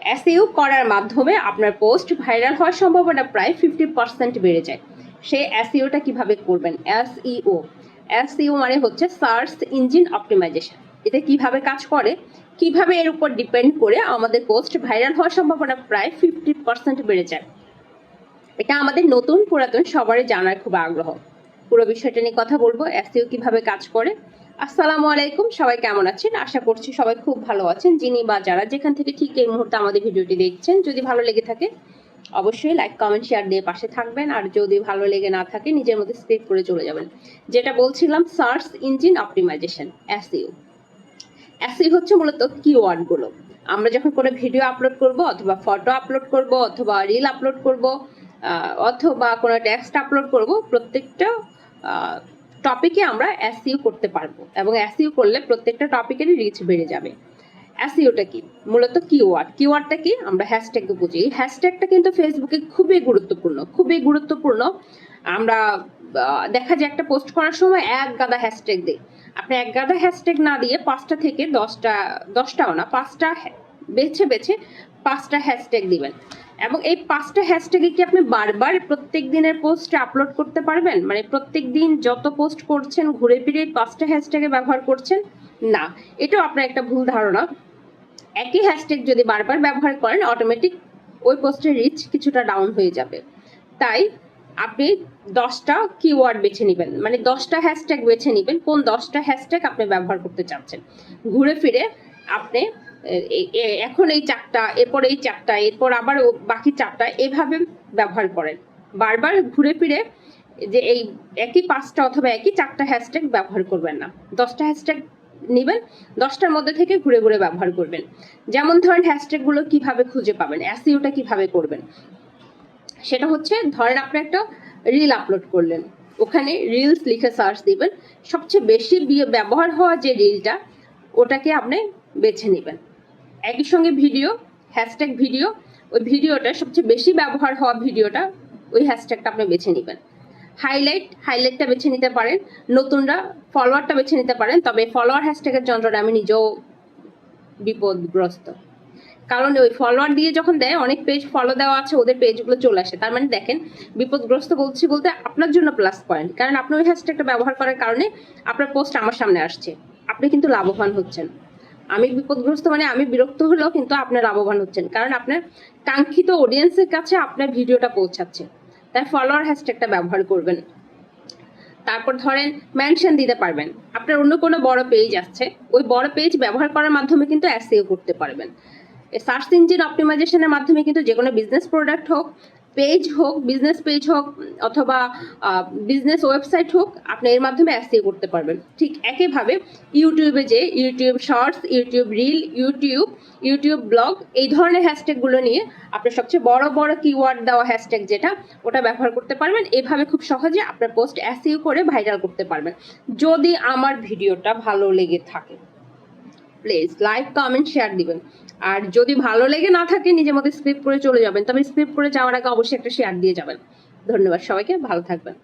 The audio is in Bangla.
এসইউ করার মাধ্যমে আপনার পোস্ট ভাইরাল হওয়ার সম্ভাবনা প্রায় ফিফটি পার্সেন্ট বেড়ে যায়। সেই এসইওটা কীভাবে করবেন? এসইও এসইও মানে হচ্ছে সার্চ ইঞ্জিন অপটিমাইজেশন। এটা কীভাবে কাজ করে? কীভাবে এর উপর ডিপেন্ড করে আমাদের পোস্ট ভাইরাল হওয়ার সম্ভাবনা প্রায় ফিফটি পার্সেন্ট বেড়ে যায়। এটা আমাদের নতুন পুরাতন সবারই জানার খুব আগ্রহ। পুরো বিষয়টা নিয়ে কথা বলব এসইও কীভাবে কাজ করে? আসসালামু আলাইকুম, সবাই কেমন আছেন? আশা করছি সবাই খুব ভালো আছেন। যিনি বা যারা যেখান থেকে ঠিক এই মুহূর্তে আমাদের ভিডিওটি দেখছেন, যদি ভালো লেগে থাকে, অবশ্যই লাইক কমেন্ট শেয়ার দিয়ে পাশে থাকবেন। আর যদি ভালো লেগে না থাকে, নিজের মধ্যে স্ক্রিপ্ট করে চলে যাবেন। যেটা বলছিলাম search engine optimisation SEO SEO হচ্ছে মূলত কিওয়ার্ডগুলো। আমরা যখন কোনো ভিডিও আপলোড করব, অথবা ফটো আপলোড করব, অথবা রিল আপলোড করব অথবা কোনো টেক্সট আপলোড করব, প্রত্যেকটা টপিকে আমরা এসইও করতে পারব এবং এসইও করলে প্রত্যেকটা টপিকেরই রিচ বেড়ে যাবে। এসইওটা কি? মূলত কিওয়ার্ড কিওয়ার্ডটা কি? আমরা হ্যাশট্যাগ বুঝি। হ্যাশট্যাগটা কিন্তু ফেসবুকে খুবই গুরুত্বপূর্ণ খুবই গুরুত্বপূর্ণ। আমরা দেখা যায় একটা পোস্ট করার সময় এক গাদা হ্যাশট্যাগ দিই। আপনি এক গাদা হ্যাশট্যাগ না দিয়ে পাঁচটা থেকে দশটা, দশটাও না, পাঁচটা, বেছে বেছে পাঁচটা হ্যাশট্যাগ দিবেন। এবং এই পাঁচটা হ্যাশট্যাগে কি আপনি বারবার প্রত্যেক দিনের পোস্টে আপলোড করতে পারবেন? মানে প্রত্যেক দিন যত পোস্ট করছেন, ঘুরে ফিরে পাঁচটা হ্যাশট্যাগে ব্যবহার করছেন? না। এটাও আপনার একটা ভুল ধারণা। একই হ্যাশট্যাগ যদি বারবার ব্যবহার করেন অটোমেটিক ওই পোস্টের রিচ কিছুটা ডাউন হয়ে যাবে। তাই আপনি দশটা কিওয়ার্ড বেছে নেবেন। মানে দশটা হ্যাশট্যাগ বেছে নেবেন। কোন দশটা হ্যাশট্যাগ আপনি ব্যবহার করতে চাচ্ছেন? ঘুরে ফিরে আপনি এখন এই চারটা, এরপর এই চারটা, এরপর আবার বাকি চারটা এভাবে ব্যবহার করেন। বারবার ঘুরে ফিরে যে এই একই পাঁচটা অথবা একই চারটা হ্যাশট্যাগ ব্যবহার করবেন না। দশটা হ্যাশট্যাগ নেবেন, দশটার মধ্যে থেকে ঘুরে ঘুরে ব্যবহার করবেন। যেমন ধরেন হ্যাশট্যাগগুলো কীভাবে খুঁজে পাবেন এসইওটা কীভাবে করবেন। সেটা হচ্ছে ধরেন আপনি একটা রিল আপলোড করলেন, ওখানে রিলস লিখে সার্চ দিবেন। সবচেয়ে বেশি ব্যবহার হওয়া যে রিলটা ওটাকে আপনি বেছে নেবেন। একই সঙ্গে ভিডিও হ্যাশট্যাগ ভিডিও, ওই ভিডিওটা সবচেয়ে বেশি ব্যবহার হওয়া ভিডিওটা ওই হ্যাশট্যাগটা আপনি বেছে নেবেন। হাইলাইট হাইলাইটটা বেছে নিতে পারেন, নতুনরা ফলোয়ারটা বেছে নিতে পারেন, তবে ফলোয়ার হ্যাশট্যাগের যন্ত্রটা আমি নিজেও বিপদগ্রস্ত। কারণ ওই ফলোয়ার দিয়ে যখন দেয়, অনেক পেজ ফলো দেওয়া আছে, ওদের পেজগুলো চলে আসে। তার মানে দেখেন, বিপদগ্রস্ত বলছি বলতে আপনার জন্য প্লাস পয়েন্ট কারণ আপনি ওই হ্যাশট্যাগটা ব্যবহার করার কারণে আপনার পোস্ট আমার সামনে আসছে। আপনি কিন্তু লাভবান হচ্ছেন। আমি বিপদগ্রস্ত মানে আমি বিরক্ত হলেও কিন্তু আপনার লাভবান হচ্ছেন। কারণ আপনার কাঙ্ক্ষিত অডিয়েন্সের কাছে আপনার ভিডিওটা পৌঁছাচ্ছে। তাই ফলোয়ার হ্যাশট্যাগটা ব্যবহার করবেন। তারপর ধরেন মেনশন দিতে পারবেন। আপনার অন্য কোনো বড় পেজ আসছে, ওই বড় পেজ ব্যবহার করার মাধ্যমে কিন্তু এসইও করতে পারবেন। সার্চ ইঞ্জিন অপটিমাইজেশনের মাধ্যমে কিন্তু যে কোনো বিজনেস প্রোডাক্ট হোক পেজ হোক বিজনেস পেজ হোক, অথবা বিজনেস ওয়েবসাইট হোক, আপনি এর মাধ্যমে এসইও করতে পারবেন। ঠিক একইভাবে ইউটিউবে যে, YouTube shorts YouTube reel YouTube YouTube blog এই ধরনের হ্যাশট্যাগুলো নিয়ে আপনি সবচেয়ে বড় বড় কিওয়ার্ড দেওয়া হ্যাশট্যাগ যেটা, ওটা ব্যবহার করতে পারবেন। এভাবে খুব সহজে আপনার পোস্ট এসইও করে ভাইরাল করতে পারবেন। যদি আমার ভিডিওটা ভালো লেগে থাকে প্লিজ লাইক কমেন্ট শেয়ার দিবেন। আর যদি ভালো লেগে না থাকে, নিজের মধ্যে স্ক্রিপ্ট করে চলে যাবেন। তবে স্ক্রিপ্ট করে যাওয়ার আগে অবশ্যই একটা শেয়ার দিয়ে যাবেন। ধন্যবাদ সবাইকে, ভালো থাকবেন।